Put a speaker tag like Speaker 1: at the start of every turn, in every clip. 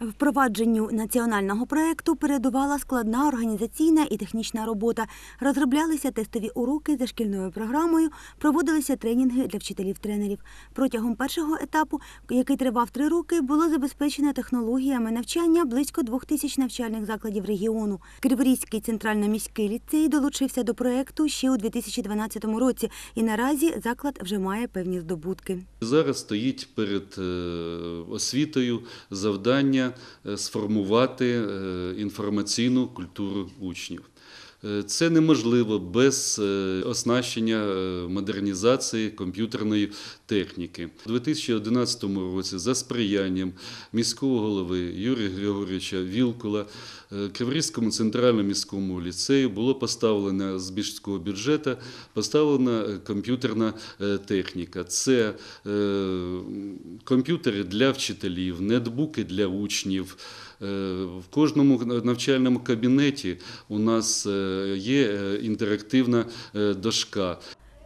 Speaker 1: Впровадженню національного проекту передувала складна організаційна і технічна робота. Розроблялися тестові уроки за шкільною програмою, проводилися тренінги для вчителів-тренерів. Протягом першого етапу, який тривав три роки, було забезпечено технологіями навчання близько двох тисяч навчальних закладів регіону. Криворізький центрально-міський ліцей долучився до проекту ще у 2012 році, і наразі заклад вже має певні здобутки.
Speaker 2: Зараз стоїть перед е, освітою завдання сформувати е, інформаційну культуру учнів. Е, Це неможливо без е, оснащення е, модернізації комп'ютерної техніки. У 2011 році за сприянням міського голови Юрія Григоровича Вілкула Криворізькому центральному міському ліцею було поставлено з міського бюджету поставлена комп'ютерна техніка. Це комп'ютери для вчителів, нетбуки для учнів. Е, В кожному навчальному кабінеті у нас е, є е, інтерактивна дошка.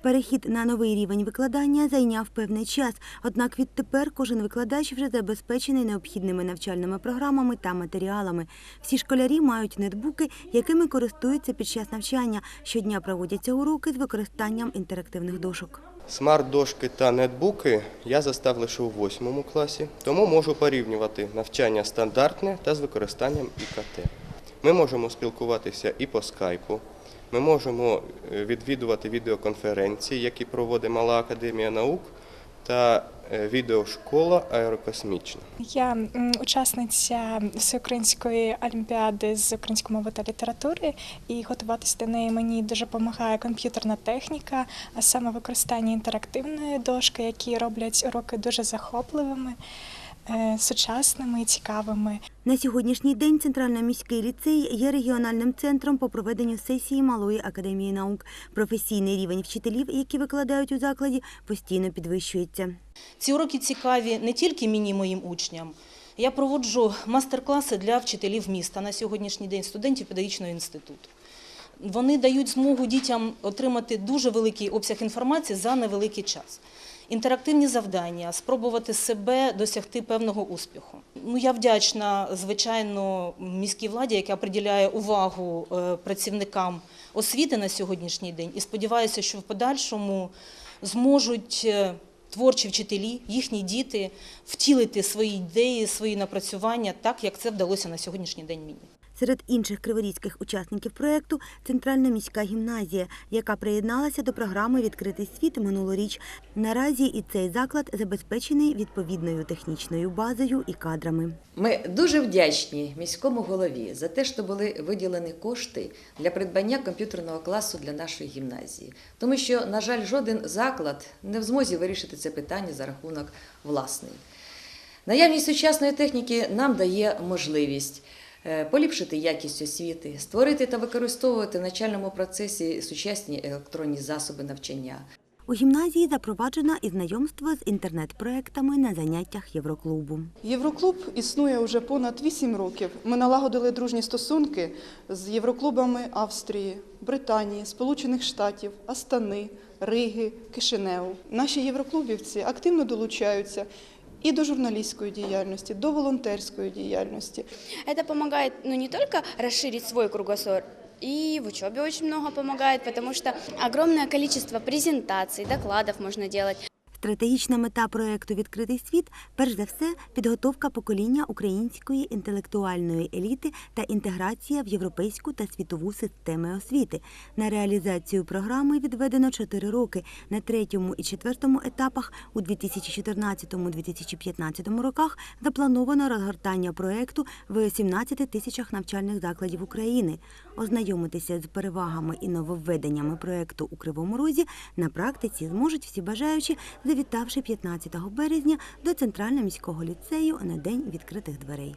Speaker 1: Перехід на новий рівень викладання зайняв певний час, однак відтепер кожен викладач вже забезпечений необхідними навчальними програмами та матеріалами. Всі школярі мають нетбуки, якими користуються під час навчання. Щодня проводяться уроки з використанням інтерактивних дошок.
Speaker 3: Смарт-дошки та нетбуки я застав лише у восьмому класі, тому можу порівнювати навчання стандартне та з використанням ІКТ. Ми можемо спілкуватися і по скайпу. Ми можемо е, відвідувати відеоконференції, які проводить Мала Академія наук та відеошкола аерокосмічна.
Speaker 4: Я учасниця всеукраїнської олімпіади з української мови та літератури, і готуватися до неї мені дуже допомагає комп'ютерна техніка, а саме використання інтерактивної дошки, які роблять уроки дуже захопливими, е, сучасними і цікавими.
Speaker 1: На сьогоднішній день Центрально-міський ліцей є регіональним центром по проведенню сесії Малої академії наук. Професійний рівень вчителів, які викладають у закладі, постійно підвищується.
Speaker 5: Ці уроки цікаві не тільки мені, моїм учням. Я проводжу мастер-класи для вчителів міста на сьогоднішній день, студентів педагогічного інституту. Вони дають змогу дітям отримати дуже великий обсяг інформації за невеликий час. Інтерактивні завдання, спробувати себе досягти певного успіху. Ну, я вдячна, звичайно, міській владі, яка приділяє увагу е, працівникам освіти на сьогоднішній день. І сподіваюся, що в подальшому зможуть е, творчі вчителі, їхні діти втілити свої ідеї, свої напрацювання так, як це вдалося на сьогоднішній день мені.
Speaker 1: Серед інших криворізьких учасників проєкту – Центральна міська гімназія, яка приєдналася до програми «Відкритий світ» минулоріч. Наразі і цей заклад забезпечений відповідною технічною базою і кадрами.
Speaker 6: Ми дуже вдячні міському голові за те, що були виділені кошти для придбання комп'ютерного класу для нашої гімназії. Тому що, на жаль, жоден заклад не в змозі вирішити це питання за рахунок власний. Наявність сучасної техніки нам дає можливість поліпшити якість освіти, створити та використовувати в навчальному процесі сучасні електронні засоби навчання.
Speaker 1: У гімназії запроваджено і знайомство з інтернет-проектами на заняттях Євроклубу.
Speaker 7: Євроклуб існує вже понад 8 років. Ми налагодили дружні стосунки з євроклубами Австрії, Британії, Сполучених Штатів, Астани, Риги, Кишиневу. Наші євроклубівці активно долучаються і до журналістської діяльності, до волонтерської діяльності.
Speaker 8: Это помогает ну, не только расширить свой кругосор, и в учебе очень много помогает, потому что огромное количество презентаций, докладов можно делать.
Speaker 1: Стратегічна мета проекту Відкритий світ перш за все підготовка покоління української інтелектуальної еліти та інтеграція в європейську та світову системи освіти. На реалізацію програми відведено 4 роки. На третьому і четвертому етапах у 2014-2015 роках заплановано розгортання проекту в 17 тисячах навчальних закладів України. Ознайомитися з перевагами і нововведеннями проекту у Кривому Розі на практиці зможуть всі бажаючі, завітавши 15 березня до Центрального міського ліцею на день відкритих дверей.